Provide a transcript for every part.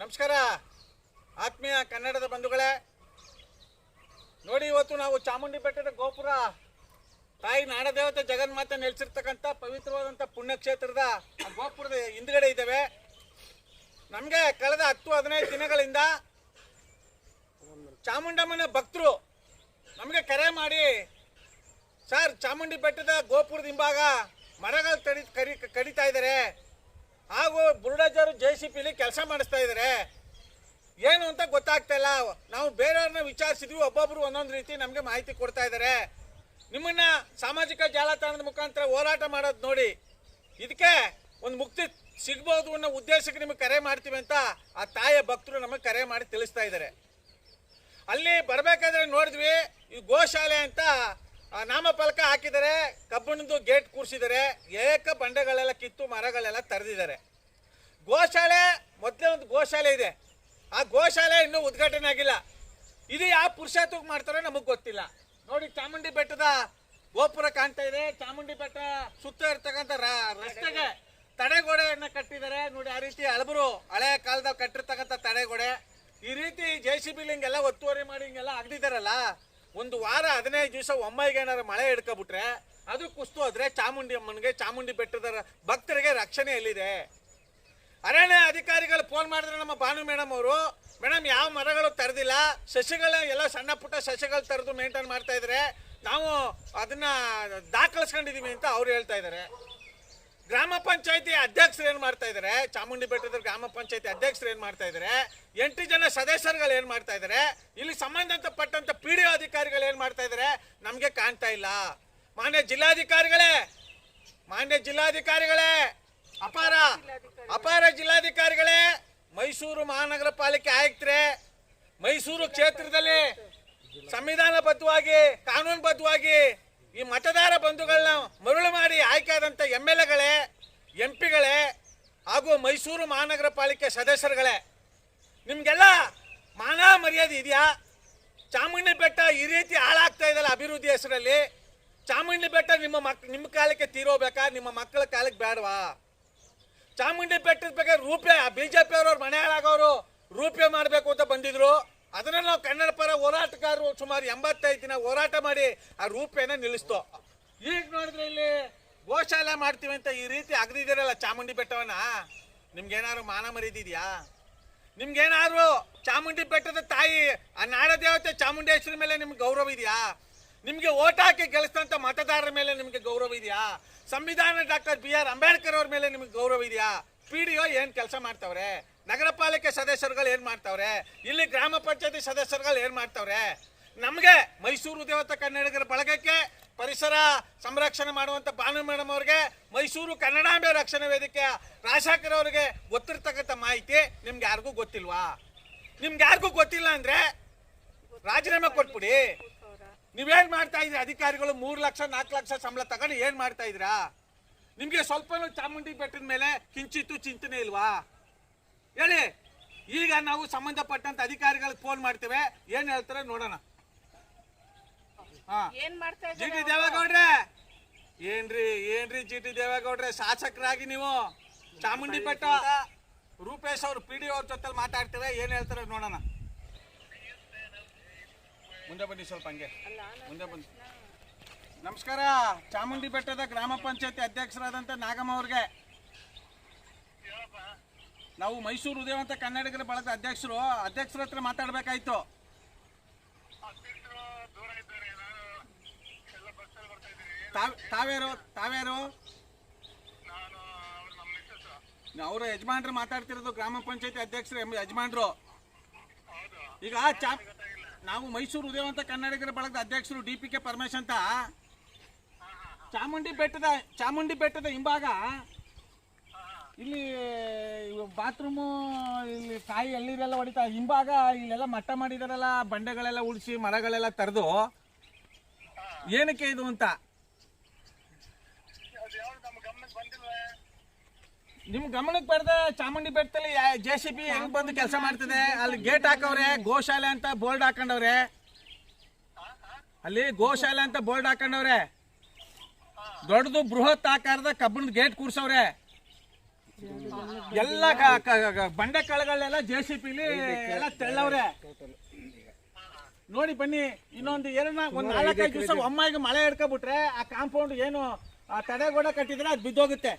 ನಮಸ್ಕಾರ. ಆತ್ಮೀಯ ಕನ್ನಡದ ಬಂಧುಗಳೇ, ನೋಡಿ ಇವತ್ತು ನಾವು ಚಾಮುಂಡಿ ಬೆಟ್ಟದ ಗೋಪುರ, ತಾಯಿ ನಾಡದೇವತೆ ಜಗನ್ಮಾತೆ ನೆಲೆಸಿರ್ತಕ್ಕಂಥ ಪವಿತ್ರವಾದಂಥ ಪುಣ್ಯಕ್ಷೇತ್ರದ ಗೋಪುರದ ಹಿಂದ್ಗಡೆ ಇದ್ದೇವೆ. ನಮಗೆ ಕಳೆದ ಹತ್ತು, ಹದಿನೈದು ದಿನಗಳಿಂದ ಚಾಮುಂಡಮ್ಮನ ಭಕ್ತರು ನಮಗೆ ಕರೆ ಮಾಡಿ, ಸರ್ ಚಾಮುಂಡಿ ಬೆಟ್ಟದ ಗೋಪುರದ ಹಿಂಭಾಗ ಮರಗಳು ತಡಿ, ಕರಿ, ಕಡಿತಾ ಇದ್ದಾರೆ ಹಾಗೂ ಬುರುಡಾಜರು ಜೆ ಸಿ ಪಿಲಿ ಕೆಲಸ ಮಾಡಿಸ್ತಾ ಇದ್ದಾರೆ ಏನು ಅಂತ ಗೊತ್ತಾಗ್ತಾ ಇಲ್ಲ. ನಾವು ಬೇರೆಯವ್ರನ್ನ ವಿಚಾರಿಸಿದ್ವಿ, ಒಬ್ಬೊಬ್ರು ಒಂದೊಂದು ರೀತಿ ನಮಗೆ ಮಾಹಿತಿ ಕೊಡ್ತಾ ಇದ್ದಾರೆ ನಿಮ್ಮನ್ನ ಸಾಮಾಜಿಕ ಜಾಲತಾಣದ ಮುಖಾಂತರ ಹೋರಾಟ ಮಾಡೋದು ನೋಡಿ. ಇದಕ್ಕೆ ಒಂದು ಮುಕ್ತಿ ಸಿಗ್ಬೋದು ಅನ್ನೋ ಉದ್ದೇಶಕ್ಕೆ ನಿಮಗೆ ಕರೆ ಮಾಡ್ತೀವಿ ಅಂತ ಆ ತಾಯಿಯ ಭಕ್ತರು ನಮಗೆ ಕರೆ ಮಾಡಿ ತಿಳಿಸ್ತಾ ಇದ್ದಾರೆ ಅಲ್ಲಿ ಬರಬೇಕಾದ್ರೆ ನೋಡಿದ್ವಿ, ಈ ಗೋಶಾಲೆ ಅಂತ ನಾಮಫಲಕ ಹಾಕಿದ್ದಾರೆ ಕಬ್ಬಿಣದ್ದು ಗೇಟ್ ಕೂರಿಸಿದ್ದಾರೆ ಏಕ ಬಂಡೆಗಳೆಲ್ಲ ಕಿತ್ತು ಮರಗಳೆಲ್ಲ ತರೆದಿದ್ದಾರೆ. ಗೋಶಾಲೆ, ಮೊದಲೇ ಒಂದು ಗೋಶಾಲೆ ಇದೆ. ಆ ಗೋಶಾಲೆ ಇನ್ನೂ ಉದ್ಘಾಟನೆ ಆಗಿಲ್ಲ. ಇದು ಯಾವ ಪುರುಷತ್ವಕ್ಕೆ ಮಾಡ್ತಾರೋ ನಮಗೆ ಗೊತ್ತಿಲ್ಲ. ನೋಡಿ, ಚಾಮುಂಡಿ ಬೆಟ್ಟದ ಗೋಪುರ ಕಾಣ್ತಾ ಇದೆ. ಚಾಮುಂಡಿ ಬೆಟ್ಟ ಸುತ್ತ ಇರ್ತಕ್ಕಂಥ ರಸ್ತೆಗೆ ತಡೆಗೋಡೆಯನ್ನ ಕಟ್ಟಿದ್ದಾರೆ. ನೋಡಿ, ಆ ರೀತಿ ಹಳಬರು ಹಳೆ ಕಾಲದಾಗ ಕಟ್ಟಿರ್ತಕ್ಕಂಥ ತಡೆಗೋಡೆ. ಈ ರೀತಿ ಜೆ ಸಿ ಬಿ ಹಿಂಗೆಲ್ಲ ಒತ್ತುವರಿ ಮಾಡಿ ಹಿಂಗೆಲ್ಲ ಆಗದಿದ್ದಾರಲ್ಲ? ಒಂದು ವಾರ ಹದಿನೈದು ದಿವಸ ಒಮ್ಮೆಗೆ ಏನಾರ ಮಳೆ ಹಿಡ್ಕೊಬಿಟ್ರೆ ಅದು ಕುಸ್ತು ಹೋದ್ರೆ ಚಾಮುಂಡಿ ಅಮ್ಮನಿಗೆ ಚಾಮುಂಡಿ ಬೆಟ್ಟದ ಭಕ್ತರಿಗೆ ರಕ್ಷಣೆ ಎಲ್ಲಿದೆ ಅರಣ್ಯ ಅಧಿಕಾರಿಗಳು ಫೋನ್ ಮಾಡಿದ್ರೆ ನಮ್ಮ ಭಾನು ಮೇಡಮ್ ಅವರು ಮೇಡಮ್ ಯಾವ ಮರಗಳು ತರದಿಲ್ಲ? ಸಸಿಗಳ ಎಲ್ಲ ಸಣ್ಣ ಪುಟ್ಟ ಸಸಿಗಳು ತರದು ಮೇಂಟೈನ್ ಮಾಡ್ತಾ ಇದ್ರೆ. ನಾವು ಅದನ್ನ ದಾಖಲಿಸ್ಕೊಂಡಿದೀವಿ ಅಂತ ಅವ್ರು ಹೇಳ್ತಾ ಇದ್ದಾರೆ ಗ್ರಾಮ ಪಂಚಾಯತಿ ಅಧ್ಯಕ್ಷರು ಏನ್ ಮಾಡ್ತಾ ಇದ್ದಾರೆ ಚಾಮುಂಡಿ ಬೆಟ್ಟದ ಗ್ರಾಮ ಪಂಚಾಯತಿ ಅಧ್ಯಕ್ಷರು ಏನ್ ಮಾಡ್ತಾ ಇದ್ದಾರೆ ಎಂಟು ಜನ ಸದಸ್ಯರುಗಳು ಏನ್ ಮಾಡ್ತಾ ಇದ್ದಾರೆ ಇಲ್ಲಿ ಸಂಬಂಧಪಟ್ಟಂತ ಪಿ ಡಿ ಅಧಿಕಾರಿಗಳು ಏನ್ ಮಾಡ್ತಾ ಇದ್ದಾರೆ ನಮ್ಗೆ ಕಾಣ್ತಾ ಇಲ್ಲ. ಮಾನ್ಯ ಜಿಲ್ಲಾಧಿಕಾರಿಗಳೇ ಮಾನ್ಯ ಜಿಲ್ಲಾಧಿಕಾರಿಗಳೇ, ಅಪಾರ ಅಪಾರ ಜಿಲ್ಲಾಧಿಕಾರಿಗಳೇ, ಮೈಸೂರು ಮಹಾನಗರ ಪಾಲಿಕೆ ಆಯುಕ್ತರೇ, ಮೈಸೂರು ಕ್ಷೇತ್ರದಲ್ಲಿ ಸಂವಿಧಾನಬದ್ಧವಾಗಿ, ಕಾನೂನುಬದ್ಧವಾಗಿ ಈ ಮತದಾರ ಬಂಧುಗಳನ್ನ ಮರುಳು ಮಾಡಿ ಮೈಸೂರು ಮಹಾನಗರ ಪಾಲಿಕೆ ಸದಸ್ಯರುಗಳೇ, ನಿಮಗೆಲ್ಲ ಮಾನ ಮರ್ಯಾದೆ ಇದೆಯಾ? ಚಾಮುಂಡಿ ಬೆಟ್ಟ ಈ ರೀತಿ ಹಾಳಾಗ್ತಾ ಇದೆಯಲ್ಲ ಅಭಿವೃದ್ಧಿ ಹೆಸರಲ್ಲಿ? ಚಾಮುಂಡಿ ಬೆಟ್ಟ ನಿಮ್ಮ ಮಕ್, ನಿಮ್ಮ ಕಾಲಕ್ಕೆ ತೀರೋಬೇಕಾ ನಿಮ್ಮ ಮಕ್ಕಳ ಕಾಲಕ್ಕೆ ಬೇಡವಾ? ಚಾಮುಂಡಿ ಬೆಟ್ಟದ ಬಗ್ಗೆ ರೂಪೆ, ಬಿಜೆಪಿ ಅವ್ರವ್ರ ಮನೆ ಹಾಳಾಗೋರು ರೂಪೆ ಮಾಡಬೇಕು ಅಂತ ಬಂದಿದ್ರು. ಅದನ್ನ ನಾವು ಕನ್ನಡ ಪರ ಹೋರಾಟಗಾರರು ಸುಮಾರು ಎಂಬತ್ತೈದು ದಿನ ಹೋರಾಟ ಮಾಡಿ ಆ ರೂಪೇನ ನಿಲ್ಲಿಸ್ತು. ಈಗ ನೋಡಿದ್ರೆ ಇಲ್ಲಿ ಗೋಶಾಲೆ ಮಾಡ್ತೀವಿ ಅಂತ ಈ ರೀತಿ ಅಗದಿದ್ದೀರಲ್ಲ ಚಾಮುಂಡಿ ಬೆಟ್ಟವನ್ನ ನಿಮ್ಗೇನಾದ್ರು ಮಾನ ಮರೀದಿದ್ಯಾ ನಿಮ್ಗೇನಾದ್ರು ಚಾಮುಂಡಿ ಬೆಟ್ಟದ ತಾಯಿ, ಆ ನಾಡ ದೇವತೆ ಚಾಮುಂಡೇಶ್ವರಿ ಮೇಲೆ ನಿಮ್ಗೆ ಗೌರವ ಇದೆಯಾ? ನಿಮಗೆ ಓಟ್ ಹಾಕಿ ಗೆಲ್ಲಿಸಿದಂಥ ಮತದಾರರ ಮೇಲೆ ನಿಮ್ಗೆ ಗೌರವ ಇದೆಯಾ? ಸಂವಿಧಾನ ಡಾಕ್ಟರ್ ಬಿ ಆರ್ ಅಂಬೇಡ್ಕರ್ ಅವ್ರ ಮೇಲೆ ನಿಮ್ಗೆ ಗೌರವ ಇದೆಯಾ? ಪಿ ಡಿ ಒ ಏನು ಕೆಲಸ ಮಾಡ್ತಾವ್ರೆ? ನಗರ ಪಾಲಿಕೆ ಸದಸ್ಯರುಗಳು ಏನು ಮಾಡ್ತಾವ್ರೆ? ಇಲ್ಲಿ ಗ್ರಾಮ ಪಂಚಾಯತಿ ಸದಸ್ಯರುಗಳು ಏನು ಮಾಡ್ತಾವ್ರೆ? ನಮಗೆ ಮೈಸೂರು ದೇವತಾ ಕನ್ನಡಿಗರ ಬಳಗಕ್ಕೆ ಪರಿಸರ ಸಂರಕ್ಷಣೆ ಮಾಡುವಂತ ಭಾನು ಮೇಡಮ್ ಅವ್ರಿಗೆ ಮೈಸೂರು ಕನ್ನಡಾಂಬೆ ರಕ್ಷಣಾ ವೇದಿಕೆ ರಾಜಶೇಖರ್ ಅವರಿಗೆ ಗೊತ್ತಿರ್ತಕ್ಕಂಥ ಮಾಹಿತಿ ನಿಮ್ಗೆ ಯಾರಿಗೂ ಗೊತ್ತಿಲ್ವಾ? ನಿಮ್ಗೆ ಯಾರಿಗೂ ಗೊತ್ತಿಲ್ಲ ಅಂದ್ರೆ ರಾಜೀನಾಮೆ ಕೊಟ್ಬಿಡಿ. ನೀವೇನು ಮಾಡ್ತಾ ಇದ್ರಿ ಅಧಿಕಾರಿಗಳು ಮೂರು ಲಕ್ಷ, ನಾಲ್ಕು ಲಕ್ಷ ಸಂಬಳ ತಗೊಂಡು ಏನು ಮಾಡ್ತಾ ಇದ್ರಾ ನಿಮಗೆ ಸ್ವಲ್ಪನೂ ಚಾಮುಂಡಿ ಬೆಟ್ಟದ ಮೇಲೆ ಕಿಂಚಿತ್ತು ಚಿಂತನೆ ಇಲ್ವಾ? ಹೇಳಿ. ಈಗ ನಾವು ಸಂಬಂಧಪಟ್ಟಂತ ಅಧಿಕಾರಿಗಳಿಗೆ ಫೋನ್ ಮಾಡ್ತೇವೆ. ಏನು ಹೇಳ್ತಾರೆ ನೋಡೋಣ. ಏನ್ ಮಾಡ್ತಾ ಜಿ ದೇವೇಗೌಡ್ರೆ? ಏನ್ರಿ ಏನ್ರಿ ಜಿ ಟಿ ದೇವೇಗೌಡ್ರೆ? ಶಾಸಕರಾಗಿ ನೀವು ಚಾಮುಂಡಿ ಬೆಟ್ಟ ರೂಪೇಶ್ ಅವ್ರ ಪಿ ಡಿ ಅವ್ರ ಜೊತೆ ಮಾತಾಡ್ತಾರೆ? ಏನ್ ಹೇಳ್ತಾರೆ ನೋಡೋಣ. ಮುಂದೆ ಬನ್ನಿ ಸ್ವಲ್ಪ ಹಂಗೆ. ಮುಂದೆ ಬನ್ನಿ. ನಮಸ್ಕಾರ ಚಾಮುಂಡಿ ಬೆಟ್ಟದ ಗ್ರಾಮ ಪಂಚಾಯತಿ ಅಧ್ಯಕ್ಷರಾದಂತ ನಾಗಮ್ಮ ಅವ್ರಿಗೆ. ನಾವು ಮೈಸೂರು ಉದಯವಂತ ಕನ್ನಡಿಗರ ಬಳಗದ ಅಧ್ಯಕ್ಷರು. ಅಧ್ಯಕ್ಷರ ಹತ್ರ ಮಾತಾಡ್ಬೇಕಾಯ್ತು. ತಾವ್ಯಾರು ತಾವ್ಯಾರು? ಅವರ ಯಜಮಾನ್ರು ಮಾತಾಡ್ತಿರೋದು ಗ್ರಾಮ ಪಂಚಾಯತಿ ಅಧ್ಯಕ್ಷರು ಯಜಮಾನ್ರು. ಈಗ ಚಾ ನಾವು ಮೈಸೂರು ಉದಯವಂತ ಕನ್ನಡಿಗರ ಬಳಗದ ಅಧ್ಯಕ್ಷರು ಡಿ ಪಿ ಕೆ ಪರಮೇಶ್ ಅಂತ. ಚಾಮುಂಡಿ ಬೆಟ್ಟದ ಚಾಮುಂಡಿ ಬೆಟ್ಟದ ಹಿಂಭಾಗ. ಇಲ್ಲಿ ಬಾತ್ರೂಮು ಇಲ್ಲಿ ಕಾಯಿ ಎಲ್ಲಿರೆಲ್ಲ ಹೊಡಿತಾ ಹಿಂಭಾಗ ಇಲ್ಲೆಲ್ಲ ಮಟ್ಟ ಮಾಡಿದಾರಲ್ಲ ಬಂಡೆಗಳೆಲ್ಲ ಉಳಿಸಿ ಮರಗಳೆಲ್ಲ ತರದು. ಏನಕ್ಕೆ ಇದು ಅಂತ? ನಿಮ್ ಗಮನಕ್ಕೆ ಬರ್ದ ಚಾಮುಂಡಿ ಬೆಟ್ಟದಲ್ಲಿ ಜೆ ಸಿ ಬಿ ಹೆಂಗ್ ಬಂದು ಕೆಲಸ ಮಾಡ್ತಿದೆ? ಅಲ್ಲಿ ಗೇಟ್ ಹಾಕವ್ರೆ, ಗೋಶಾಲೆ ಅಂತ ಬೋರ್ಡ್ ಹಾಕೊಂಡವ್ರೆ. ಅಲ್ಲಿ ಗೋಶಾಲೆ ಅಂತ ಬೋರ್ಡ್ ಹಾಕೊಂಡವ್ರೆ. ದೊಡ್ಡದು ಬೃಹತ್ ಆಕಾರದ ಕಬ್ಬಿಣದ ಗೇಟ್ ಕೂರ್ಸವ್ರೆ. ಎಲ್ಲ ಬಂಡೆ ಕಳೆಗಳೆಲ್ಲ ಜೆ ಸಿ ಪಿಲಿ ಎಲ್ಲ ತೆಳ್ಳವ್ರೆ. ನೋಡಿ ಬನ್ನಿ, ಇನ್ನೊಂದು ಏನನ್ನ ಒಂದ್ ನಾಲ್ಕೈದು ದಿವಸ ಒಮ್ಮಾಗಿ ಮಳೆ ಹಿಡ್ಕೊಬಿಟ್ರೆ ಆ ಕಾಂಪೌಂಡ್ ಏನು, ಆ ತಡೆಗೋಡೆ ಕಟ್ಟಿದ್ರೆ ಅದು ಬಿದ್ದೋಗುತ್ತೆ.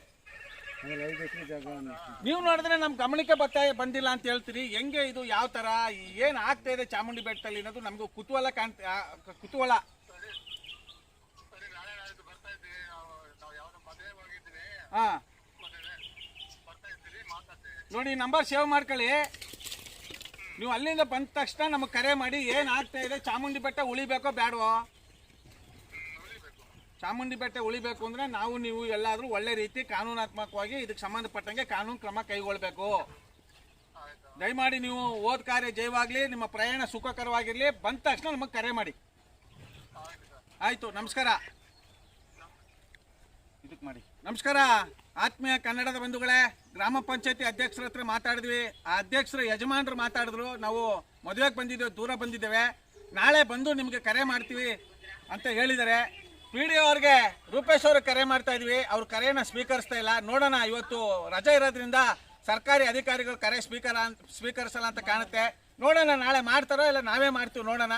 ನೀವು ನೋಡಿದ್ರೆ ನಮ್ ಗಮನಕ್ಕೆ ಬರ್ತಾ ಬಂದಿಲ್ಲ ಅಂತ ಹೇಳ್ತೀರಿ. ಹೆಂಗೆ ಇದು, ಯಾವ ತರ, ಏನ್ ಆಗ್ತಾ ಇದೆ ಚಾಮುಂಡಿ ಬೆಟ್ಟದಲ್ಲಿ ಅನ್ನೋದು ನಮ್ಗೆ ಕುತೂಹಲ ಕಾಣ್ತ ಕುತೂಹಲ. ಹಾ. ನೋಡಿ, ನಂಬರ್ ಸೇವ್ ಮಾಡ್ಕೊಳ್ಳಿ. ನೀವು ಅಲ್ಲಿಂದ ಬಂದ ತಕ್ಷಣ ನಮಗೆ ಕರೆ ಮಾಡಿ ಏನ್ ಆಗ್ತಾ ಇದೆ, ಚಾಮುಂಡಿ ಬೆಟ್ಟ ಉಳಿಬೇಕೋ ಬೇಡವೋ ಚಾಮುಂಡಿ ಬೆಟ್ಟ ಉಳಿಬೇಕು ಅಂದ್ರೆ ನಾವು, ನೀವು ಎಲ್ಲಾದ್ರೂ ಒಳ್ಳೆ ರೀತಿ ಕಾನೂನಾತ್ಮಕವಾಗಿ ಇದಕ್ಕೆ ಸಂಬಂಧಪಟ್ಟಂಗೆ ಕಾನೂನು ಕ್ರಮ ಕೈಗೊಳ್ಬೇಕು ದಯಮಾಡಿ ನೀವು ಓದ್ ಕಾರ್ಯ ಜಯವಾಗಲಿ, ನಿಮ್ಮ ಪ್ರಯಾಣ ಸುಖಕರವಾಗಿರ್ಲಿ, ಬಂದ ತಕ್ಷಣ ನಮಗೆ ಕರೆ ಮಾಡಿ. ಆಯ್ತು, ನಮಸ್ಕಾರ. ಇದಕ್ಕೆ ಮಾಡಿ. ನಮಸ್ಕಾರ. ಆತ್ಮೀಯ ಕನ್ನಡದ ಬಂಧುಗಳೇ, ಗ್ರಾಮ ಪಂಚಾಯತಿ ಅಧ್ಯಕ್ಷರ ಹತ್ರ ಮಾತಾಡಿದ್ವಿ. ಆ ಅಧ್ಯಕ್ಷರ, ಯಜಮಾನರು ಮಾತಾಡಿದ್ರು. ನಾವು ಮದುವೆಗೆ ಬಂದಿದ್ದೇವೆ, ದೂರ ಬಂದಿದ್ದೇವೆ. ನಾಳೆ ಬಂದು ನಿಮಗೆ ಕರೆ ಮಾಡ್ತೀವಿ ಅಂತ ಹೇಳಿದ್ದಾರೆ. ಪಿ ಡಿ ಅವ್ರಿಗೆ ರೂಪೇಶ್ ಅವ್ರಿಗೆ ಕರೆ ಮಾಡ್ತಾ ಇದ್ವಿ. ಅವ್ರ ಕರೆಯನ್ನು ಸ್ವೀಕರಿಸ್ತಾ ಇಲ್ಲ. ನೋಡೋಣ, ಇವತ್ತು ರಜೆ ಇರೋದ್ರಿಂದ ಸರ್ಕಾರಿ ಅಧಿಕಾರಿಗಳು ಕರೆ ಸ್ವೀಕಾರ ಸ್ವೀಕರಿಸಲ್ಲ ಅಂತ ಕಾಣುತ್ತೆ. ನೋಡೋಣ, ನಾಳೆ ಮಾಡ್ತಾರೋ ಇಲ್ಲ ನಾವೇ ಮಾಡ್ತೀವಿ, ನೋಡೋಣ.